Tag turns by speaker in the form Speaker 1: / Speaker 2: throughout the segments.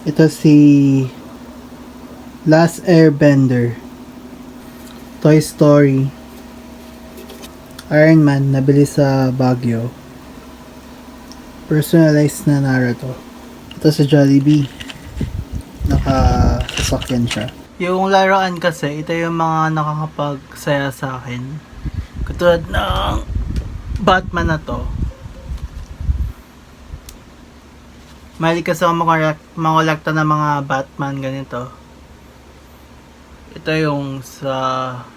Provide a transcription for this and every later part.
Speaker 1: Ito si Last Airbender. Toy Story. Iron Man, nabili sa Baguio. Personalized na Naruto. Ito sa Jollibee. Nakasasakyan siya. Yung laruan kasi, ito yung mga nakakapagsaya sa akin. Katulad ng Batman na to. Mahilig kasi ako mangolekta ng mga Batman ganito. Ito yung sa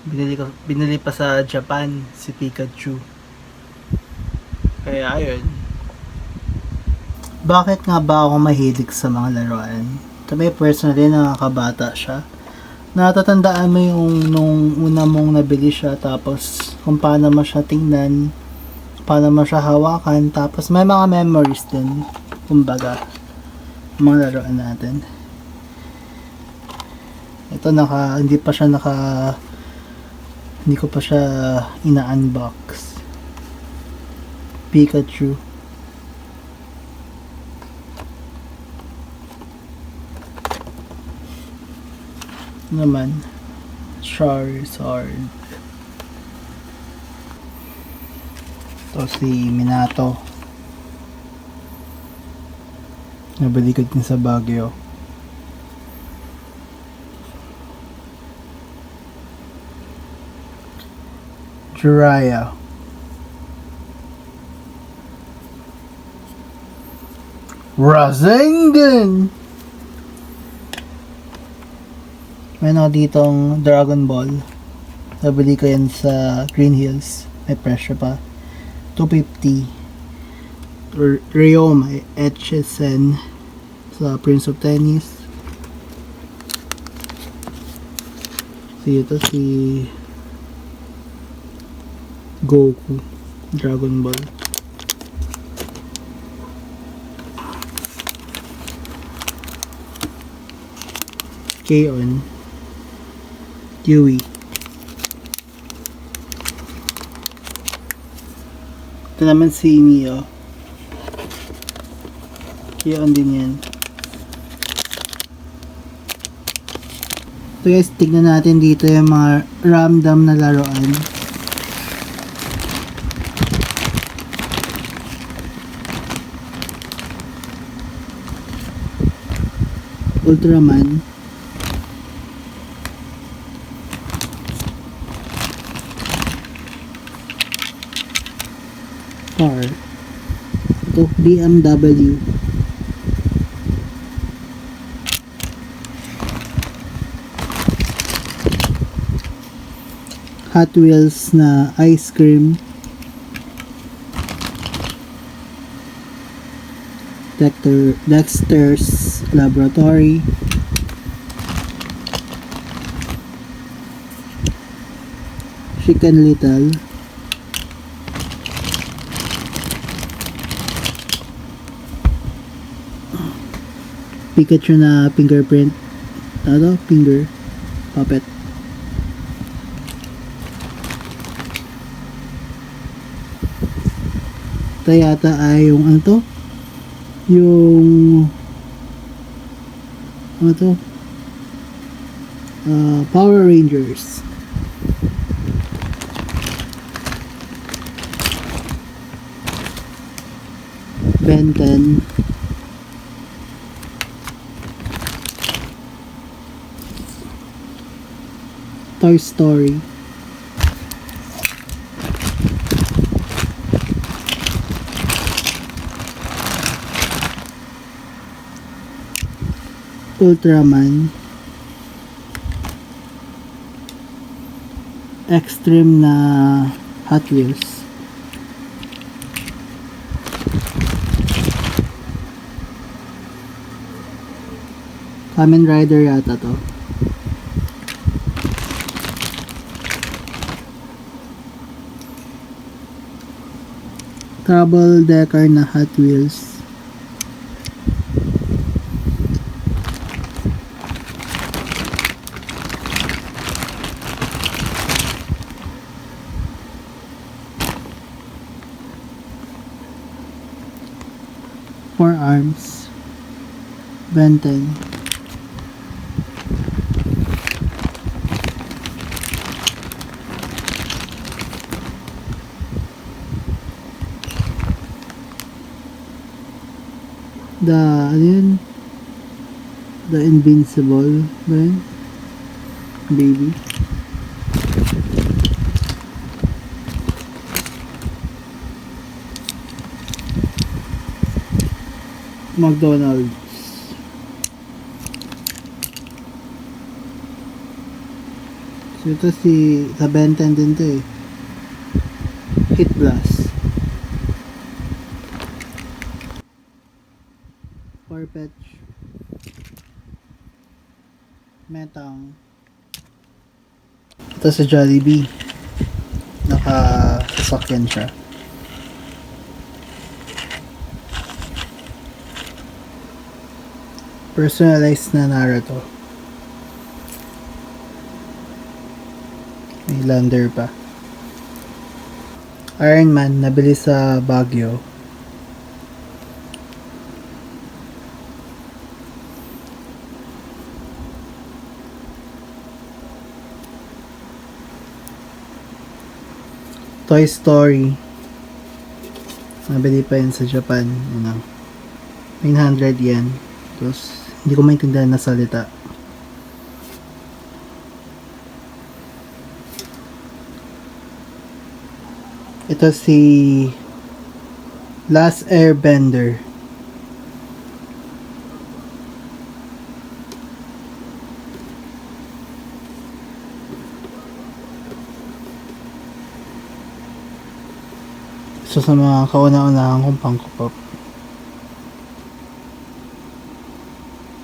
Speaker 1: binili ko binili pa sa Japan si Pikachu. Kaya ayun. Bakit nga ba ako mahilig sa mga laruan? Sabi personally nakakabata siya. Natatandaan mo yung nung una mong nabili siya tapos kung paano mo siya tingnan, paano mo siya hawakan, tapos may mga memories din. Kumbaga, mga laruan natin. Ito naka, hindi pa siya naka, hindi ko pa siya ina-unbox. Pikachu. Ito naman, Charizard. Ito si Minato. Nabalikat niya sa Baguio. Jiraiya. Rasengan! Meron ako ditong Dragon Ball. Nabili ko yan sa Green Hills. May presyo pa. 250. R- Ryoma Etchesen sa Prince of Tennis. Si ito si Goku Dragon Ball. K-On Dewey Ito naman si Mio K-On din yan So guys, tignan natin dito yung mga random na laruan Ultraman car. Ito, BMW. Hot Wheels na ice cream. Dexter, Dexter's Laboratory. Chicken Little. Pikachu na fingerprint. Ano? Finger. Puppet. Ito yata ay yung ano to? Yung ano to? Ah, Power Rangers. Ben 10. Toy Story. Ultraman. Extreme na Hot Wheels. Kamen Rider yata to. Trouble Decker na Hot Wheels. Four arms. Benten. The, ano yun? The Invincible ba yun? Baby. McDonald's. So ito si sa Benten din to eh. Hit Blast. Farfetch. Metang. Ito sa Jollibee. Naka-sasakyan siya. Personalized na Naruto. May lander pa. Iron Man, nabili sa Baguio. Toy Story. Nabili pa yun sa Japan. Ano, 900 yen. Tapos, hindi ko maintindihan na salita. Ito si Last Airbender. Isa sa mga kauna-unahan kong Pop.